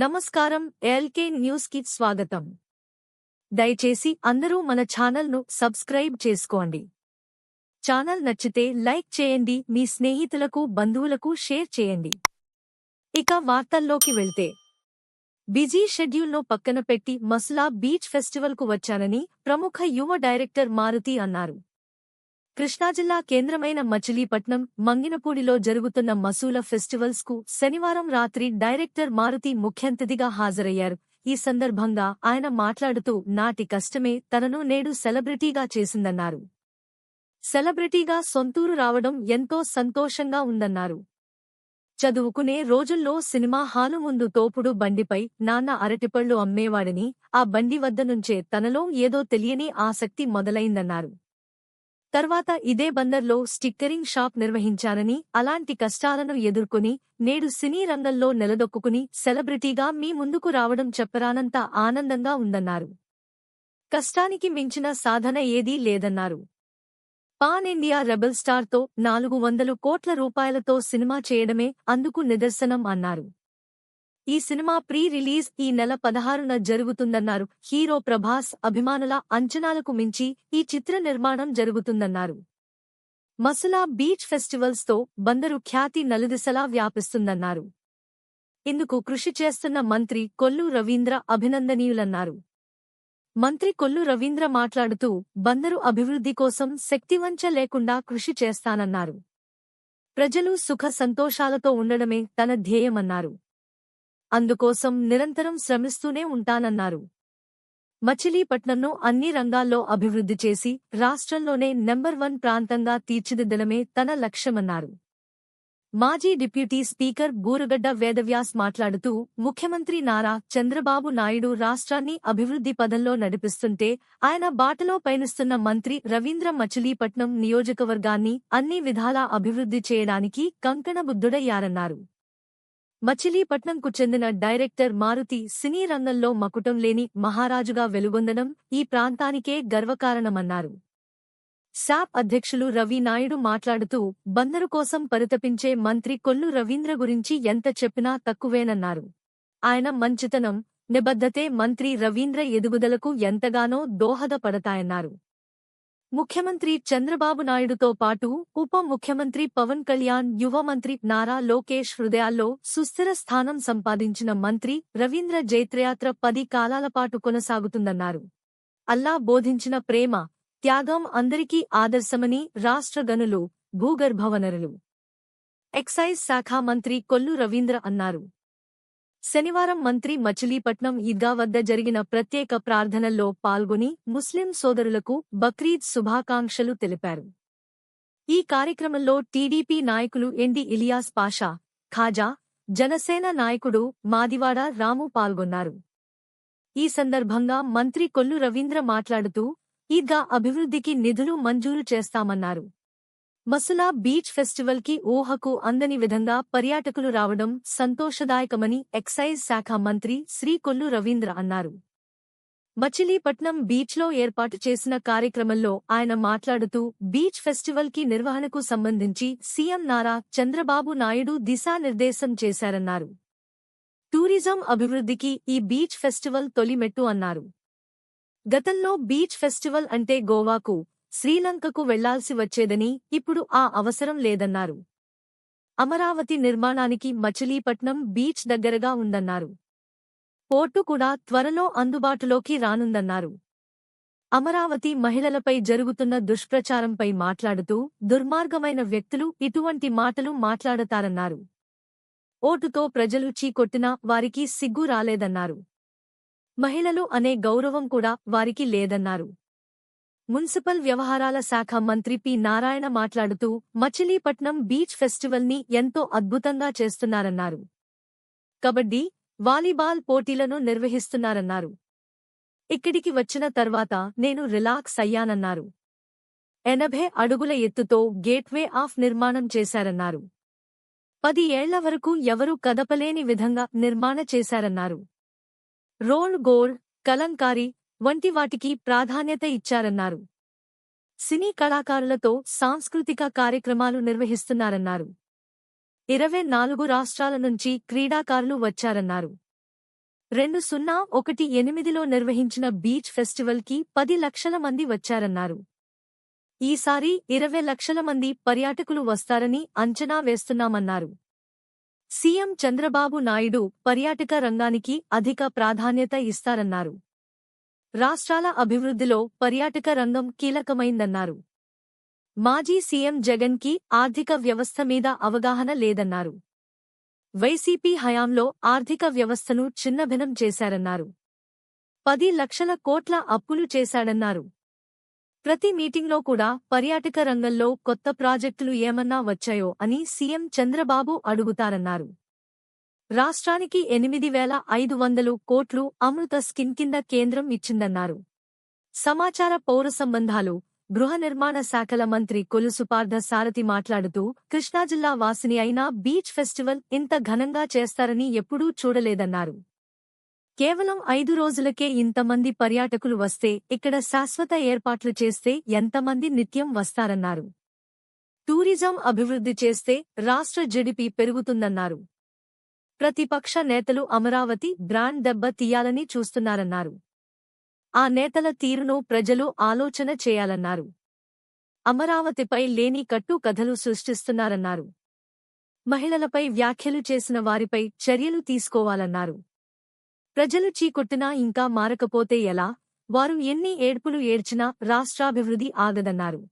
నమస్కారం ఎల్కే న్యూస్కి స్వాగతం. దయచేసి అందరూ మన ఛానల్ను సబ్స్క్రైబ్ చేసుకోండి. ఛానల్ నచ్చితే లైక్ చేయండి మీ స్నేహితులకు బంధువులకు షేర్ చేయండి. ఇక వార్తల్లోకి వెళ్తే. బిజీ షెడ్యూల్ను పక్కన పెట్టి మసులా బీచ్ ఫెస్టివల్కు వచ్చానని ప్రముఖ యువ డైరెక్టర్ మారుతి అన్నారు. కృష్ణాజిల్లా కేంద్రమైన మచిలీపట్నం మంగినపూడిలో జరుగుతున్న మసూల ఫెస్టివల్స్కు శనివారం రాత్రి డైరెక్టర్ మారుతి ముఖ్యంతిథిగా హాజరయ్యారు. ఈ సందర్భంగా ఆయన మాట్లాడుతూ నాటి కష్టమే తనను నేడు సెలబ్రిటీగా చేసిందన్నారు. సెలబ్రిటీగా సొంతూరు రావడం ఎంతో సంతోషంగా ఉందన్నారు. చదువుకునే రోజుల్లో సినిమా హాలు ముందు తోపుడు బండిపై నాన్న అరటిపళ్ళు అమ్మేవాడని ఆ బండి వద్ద నుంచే తనలో ఏదో తెలియని ఆసక్తి మొదలైందన్నారు. తర్వాత ఇదే బందర్లో స్టిక్కరింగ్ షాప్ నిర్వహించానని అలాంటి కష్టాలను ఎదుర్కొని నేడు సినీ రంగంలో నిలదొక్కుకుని సెలబ్రిటీగా మీ ముందుకు రావడం చెప్పరానంత ఆనందంగా ఉందన్నారు. కష్టానికి మించిన సాధన ఏదీ లేదన్నారు. పాన్ ఇండియా రెబల్ స్టార్తో నాలుగు వందలు కోట్ల రూపాయలతో సినిమా చేయడమే అందుకు నిదర్శనం అన్నారు. ఈ సినిమా ప్రీ రిలీజ్ ఈ నెల పదహారున జరుగుతుందన్నారు. హీరో ప్రభాస్ అభిమానుల అంచనాలకు మించి ఈ చిత్ర నిర్మాణం జరుగుతుందన్నారు. మసులా బీచ్ ఫెస్టివల్స్తో బందరు ఖ్యాతి నలుదిశలా వ్యాపిస్తుందన్నారు. ఇందుకు కృషి చేస్తున్న మంత్రి కొల్లు రవీంద్ర అభినందనీయులన్నారు. మంత్రి కొల్లు రవీంద్ర మాట్లాడుతూ బందరు అభివృద్ధి కోసం శక్తివంచ లేకుండా కృషి చేస్తానన్నారు. ప్రజలు సుఖ సంతోషాలతో ఉండడమే తన ధ్యేయమన్నారు. అందుకోసం నిరంతరం శ్రమిస్తూనే ఉంటానన్నారు. మచిలీపట్నంను అన్ని రంగాల్లో అభివృద్ధి చేసి రాష్ట్రంలోనే నెంబర్ వన్ ప్రాంతంగా తీర్చిదిద్దడమే తన లక్ష్యమన్నారు. మాజీ డిప్యూటీ స్పీకర్ బూరగడ్డ వేదవ్యాస్ మాట్లాడుతూ ముఖ్యమంత్రి నారా చంద్రబాబు నాయుడు రాష్ట్రాన్ని అభివృద్ధి పదంలో నడిపిస్తుంటే ఆయన బాటలో పయనిస్తున్న మంత్రి రవీంద్ర మచిలీపట్నం నియోజకవర్గాన్ని అన్ని విధాలా అభివృద్ధి చేయడానికి కంకణబుద్ధుడయ్యారన్నారు. మచిలీపట్నంకు చెందిన డైరెక్టర్ మారుతి సినీ రంగంలో మకుటం లేని మహారాజుగా వెలుగొందడం ఈ ప్రాంతానికే గర్వకారణమన్నారు. శాప్ అధ్యక్షులు రవి నాయుడు మాట్లాడుతూ బందరు కోసం పరితపించే మంత్రి కొల్లు రవీంద్ర గురించి ఎంత చెప్పినా తక్కువేనన్నారు. ఆయన మంచితనం నిబద్ధతే మంత్రి రవీంద్ర ఎదుగుదలకు ఎంతగానో దోహదపడతాయన్నారు. ముఖ్యమంత్రి చంద్రబాబు నాయుడుతో పాటు ఉప ముఖ్యమంత్రి పవన్ కళ్యాణ్ యువ మంత్రి నారా లోకేష్ హృదయాల్లో సుస్థిర స్థానం సంపాదించిన మంత్రి రవీంద్ర జైత్రయాత్ర పది కాలాలపాటు కొనసాగుతుందన్నారు. అల్లా బోధించిన ప్రేమ త్యాగం అందరికీ ఆదర్శమని రాష్ట్ర గనులు భూగర్భవనరులు. ఎక్సైజ్ శాఖ మంత్రి కొల్లు రవీంద్ర అన్నారు. శనివారం మంత్రి మచిలీపట్నం ఈద్గా వద్ద జరిగిన ప్రత్యేక ప్రార్థనల్లో పాల్గొని ముస్లిం సోదరులకు బక్రీద్ శుభాకాంక్షలు తెలిపారు. ఈ కార్యక్రమంలో టీడీపీ నాయకులు ఎండి ఇలియాస్ పాషా ఖాజా జనసేన నాయకుడు మాదివాడ రాము పాల్గొన్నారు. ఈ సందర్భంగా మంత్రి కొల్లు రవీంద్ర మాట్లాడుతూ ఈద్గా అభివృద్ధికి నిధులు మంజూరు చేస్తామన్నారు. మసులా బీచ్ ఫెస్టివల్కి ఊహకు అందని విధంగా పర్యాటకులు రావడం సంతోషదాయకమని ఎక్సైజ్ శాఖ మంత్రి శ్రీ కొల్లు రవీంద్ర అన్నారు. మచిలీపట్నం బీచ్లో ఏర్పాటు చేసిన కార్యక్రమంలో ఆయన మాట్లాడుతూ బీచ్ ఫెస్టివల్కి నిర్వహణకు సంబంధించి సీఎం నారా చంద్రబాబు నాయుడు దిశానిర్దేశం చేశారన్నారు. టూరిజం అభివృద్ధికి ఈ బీచ్ ఫెస్టివల్ తొలిమెట్టు అన్నారు. గతంలో బీచ్ ఫెస్టివల్ అంటే గోవాకు శ్రీలంకకు వెళ్ళాల్సి వచ్చేదని ఇప్పుడు ఆ అవసరం లేదన్నారు. అమరావతి నిర్మాణానికి మచిలీపట్నం బీచ్ దగ్గరగా ఉందన్నారు. పోర్టు కూడా త్వరలో అందుబాటులోకి రానుందన్నారు. అమరావతి మహిళలపై జరుగుతున్న దుష్ప్రచారంపై మాట్లాడుతూ దుర్మార్గమైన వ్యక్తులు ఇటువంటి మాటలు మాట్లాడతారన్నారు. ఓటుతో ప్రజలు చీకొట్టినా వారికి సిగ్గు రాలేదన్నారు. మహిళలు అనే గౌరవం కూడా వారికి లేదన్నారు. మున్సిపల్ వ్యవహారాల శాఖ మంత్రి పి. నారాయణ మాట్లాడుతూ మచిలీపట్నం బీచ్ ఫెస్టివల్ని ఎంతో అద్భుతంగా చేస్తున్నారన్నారు. కబడ్డీ వాలీబాల్ పోటీలను నిర్వహిస్తున్నారన్నారు. ఇక్కడికి వచ్చిన తర్వాత నేను రిలాక్స్ అయ్యానన్నారు. ఎనభై అడుగుల ఎత్తుతో గేట్వే ఆఫ్ నిర్మాణం చేశారన్నారు. పది ఏళ్ళ వరకు ఎవరూ కదపలేని విధంగా నిర్మాణ చేశారన్నారు. రోల్ గోల్డ్ కలంకారీ వంటి వాటికి ప్రాధాన్యత ఇచ్చారన్నారు. సినీ కళాకారులతో సాంస్కృతిక కార్యక్రమాలు నిర్వహిస్తున్నారన్నారు. ఇరవై నాలుగు రాష్ట్రాల నుంచి క్రీడాకారులు వచ్చారన్నారు. రెండు సున్నా ఒకటి ఎనిమిదిలో నిర్వహించిన బీచ్ ఫెస్టివల్కి పది లక్షల మంది వచ్చారన్నారు. ఈసారి ఇరవై లక్షల మంది పర్యాటకులు వస్తారని అంచనా వేస్తున్నామన్నారు. సీఎం చంద్రబాబు నాయుడు పర్యాటక రంగానికి అధిక ప్రాధాన్యత ఇస్తారన్నారు. రాష్ట్రాల అభివృద్ధిలో పర్యాటక రంగం కీలకమైందన్నారు. మాజీ సీఎం జగన్కి ఆర్థిక వ్యవస్థ మీద అవగాహన లేదన్నారు. వైసీపీ హయాంలో ఆర్థిక వ్యవస్థను చిన్నభినం చేశారన్నారు. పది లక్షల కోట్ల అప్పులు చేశాడన్నారు. ప్రతి మీటింగ్లో కూడా పర్యాటక రంగంలో కొత్త ప్రాజెక్టులు ఏమన్నా వచ్చాయో అని సీఎం చంద్రబాబు అడుగుతారన్నారు. రాష్ట్రానికి ఎనిమిది వేల ఐదు వందలు కోట్లు అమృత స్కిన్ కింద కేంద్రం ఇచ్చిందన్నారు. సమాచార పౌర సంబంధాలు గృహ నిర్మాణ శాఖల మంత్రి కొలుసుపార్థ సారథి మాట్లాడుతూ కృష్ణాజిల్లా వాసిని అయిన బీచ్ ఫెస్టివల్ ఇంత ఘనంగా చేస్తారని ఎప్పుడూ చూడలేదన్నారు. కేవలం ఐదు రోజులకే ఇంతమంది పర్యాటకులు వస్తే ఇక్కడ శాశ్వత ఏర్పాట్లు చేస్తే ఎంతమంది నిత్యం వస్తారన్నారు. టూరిజం అభివృద్ధి చేస్తే రాష్ట్ర జిడిపి పెరుగుతుందన్నారు. ప్రతిపక్ష నేతలు అమరావతి బ్రాండ్ దెబ్బ తీయాలని చూస్తున్నారన్నారు. ఆ నేతల తీరును ప్రజలు ఆలోచన చేయాలన్నారు. అమరావతిపై లేని కట్టు కథలు సృష్టిస్తున్నారన్నారు. మహిళలపై వ్యాఖ్యలు చేసిన వారిపై చర్యలు తీసుకోవాలన్నారు. ప్రజలు చీకొట్టినా ఇంకా మారకపోతే ఎలా? వారు ఎన్ని ఏడ్పులు ఏడ్చినా రాష్ట్రాభివృద్ధి ఆగదన్నారు.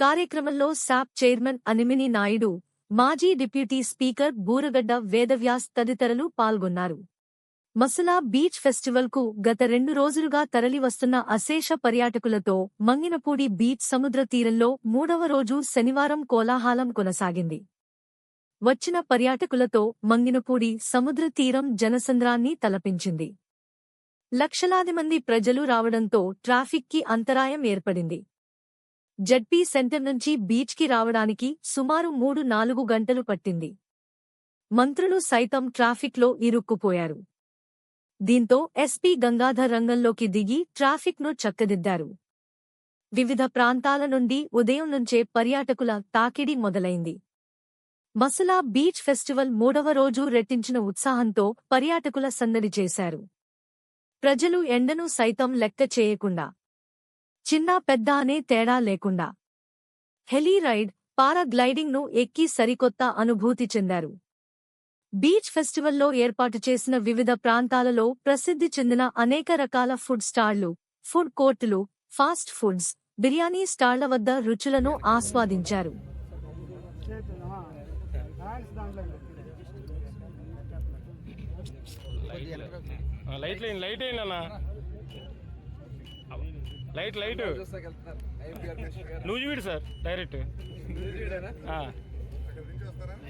కార్యక్రమంలో శాప్ చైర్మన్ అనిమిని నాయుడు మాజీ డిప్యూటీ స్పీకర్ బూరగడ్డ వేదవ్యాస్ తదితరులు పాల్గొన్నారు. మసలా బీచ్ ఫెస్టివల్కు గత రెండు రోజులుగా తరలివస్తున్న అశేష పర్యాటకులతో మంగినపూడి బీచ్ సముద్ర తీరంలో మూడవ రోజు శనివారం కోలాహలం కొనసాగింది. వచ్చిన పర్యాటకులతో మంగినపూడి సముద్ర తీరం జనసంద్రాన్ని తలపించింది. లక్షలాది మంది ప్రజలు రావడంతో ట్రాఫిక్కి అంతరాయం ఏర్పడింది. జడ్పీ సెంటర్ నుంచి బీచ్కి రావడానికి సుమారు మూడు నాలుగు గంటలు పట్టింది. మంత్రులు సైతం ట్రాఫిక్లో ఇరుక్కుపోయారు. దీంతో ఎస్పీ గంగాధర్ రంగంలోకి దిగి ట్రాఫిక్ను చక్కదిద్దారు. వివిధ ప్రాంతాల నుండి ఉదయం నుంచే పర్యాటకుల తాకిడి మొదలైంది. మసులా బీచ్ ఫెస్టివల్ మూడవ రోజు రెట్టించిన ఉత్సాహంతో పర్యాటకుల సందడి చేశారు. ప్రజలు ఎండను సైతం లెక్క చేయకుండా చిన్న పెద్ద అనే తేడా లేకుండా. హెలీ రైడ్ పారాగ్లైడింగ్ను ఎక్కి సరికొత్త అనుభూతి చెందారు. బీచ్ ఫెస్టివల్లో ఏర్పాటు చేసిన వివిధ ప్రాంతాలలో ప్రసిద్ధి చెందిన అనేక రకాల ఫుడ్ స్టాళ్ళు ఫుడ్ కోర్టులు ఫాస్ట్ ఫుడ్స్ బిర్యానీ స్టాళ్ళ వద్ద రుచులను ఆస్వాదించారు. Light light light light. నువ్వు చూడు సార్ డైరెక్ట్. ఆ.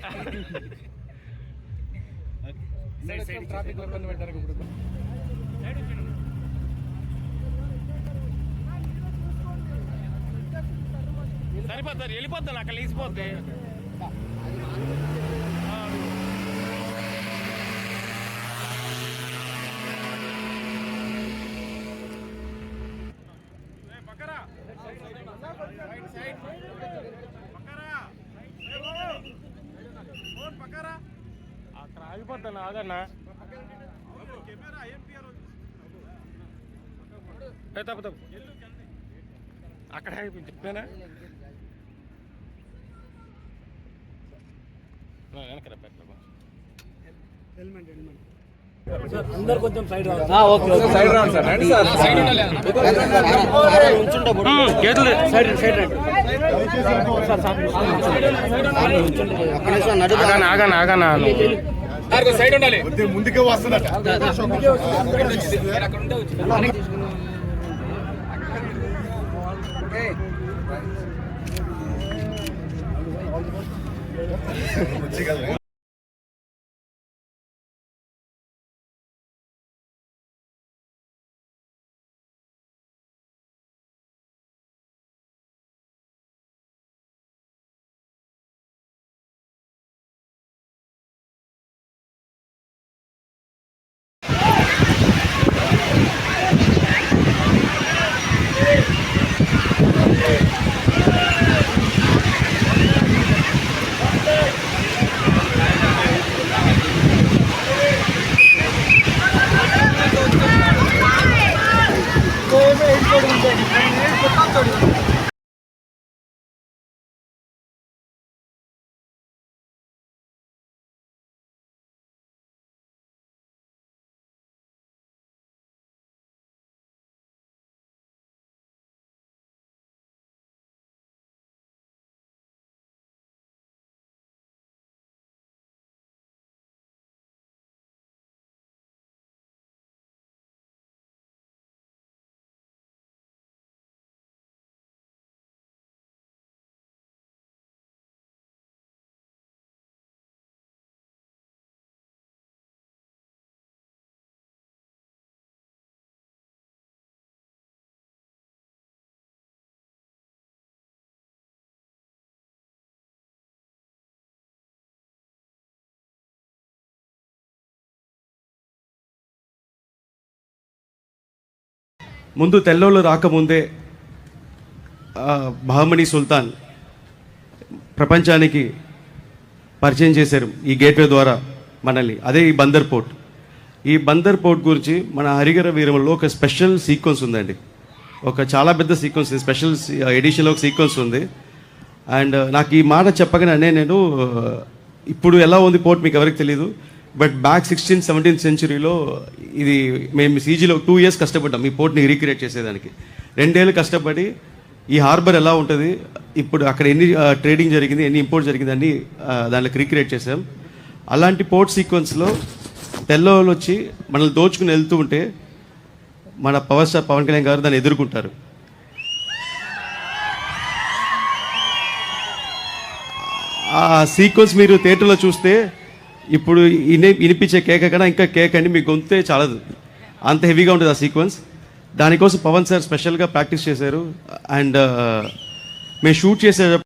ట్రాఫిక్లో ఇబ్బంది పెట్టారు ఇప్పుడు. సరిపోతారు వెళ్ళిపోతాను అక్కడ లేచిపోద్ది. ఆగన్నా. తప్పు తప్పు. అక్కడ చెప్పానా వెనకరా పెట్టు హెల్మెట్ హెల్మెట్ సైడ్ రాండి సార్. రండి సార్ గేట్లు ఆగాను ఆగాను ఆగాను సైడ్ ఉండాలి. ముందుకే వస్తుందట どこ行ったん? ముందు తెల్లోళ్ళు రాకముందే ఆ, బహమణి సుల్తాన్ ప్రపంచానికి పరిచయం చేశారు ఈ గేట్వే ద్వారా మనల్ని. అదే ఈ బందర్ పోర్ట్. ఈ బందర్ పోర్ట్ గురించి మన హరిగర వీరంలో ఒక స్పెషల్ సీక్వెన్స్ ఉందండి. ఒక చాలా పెద్ద సీక్వెన్స్ ఉంది స్పెషల్ ఎడిషన్లో ఒక సీక్వెన్స్ ఉంది. అండ్ నాకు ఈ మాట చెప్పగానే నేను ఇప్పుడు ఎలా ఉంది పోర్ట్ మీకు ఎవరికి తెలియదు బట్ బ్యాక్ సిక్స్టీన్ సెవెంటీన్త్ సెంచురీలో ఇది మేము సీజీలో టూ ఇయర్స్ కష్టపడ్డాం ఈ పోర్ట్ని రీక్రియేట్ చేసేదానికి. రెండేళ్ళు కష్టపడి ఈ హార్బర్ ఎలా ఉంటుంది? ఇప్పుడు అక్కడ ఎన్ని ట్రేడింగ్ జరిగింది ఎన్ని ఇంపోర్ట్ జరిగింది అన్ని దాంట్లోకి రీక్రియేట్ చేసాం. అలాంటి పోర్ట్ సీక్వెన్స్లో తెల్లవాళ్ళు వచ్చి మనల్ని దోచుకుని వెళ్తూ ఉంటే మన పవర్ స్టార్ పవన్ కళ్యాణ్ గారు దాన్ని ఎదుర్కొంటారు. ఆ సీక్వెన్స్ మీరు థియేటర్లో చూస్తే ఇప్పుడు ఇనే వినిపించే కేక కన్నా ఇంకా కేక్ అండి మీ గొంతే చాలదు. అంత హెవీగా ఉంటుంది ఆ సీక్వెన్స్. దానికోసం పవన్ సార్ స్పెషల్గా ప్రాక్టీస్ చేశారు. అండ్ మేము షూట్ చేసే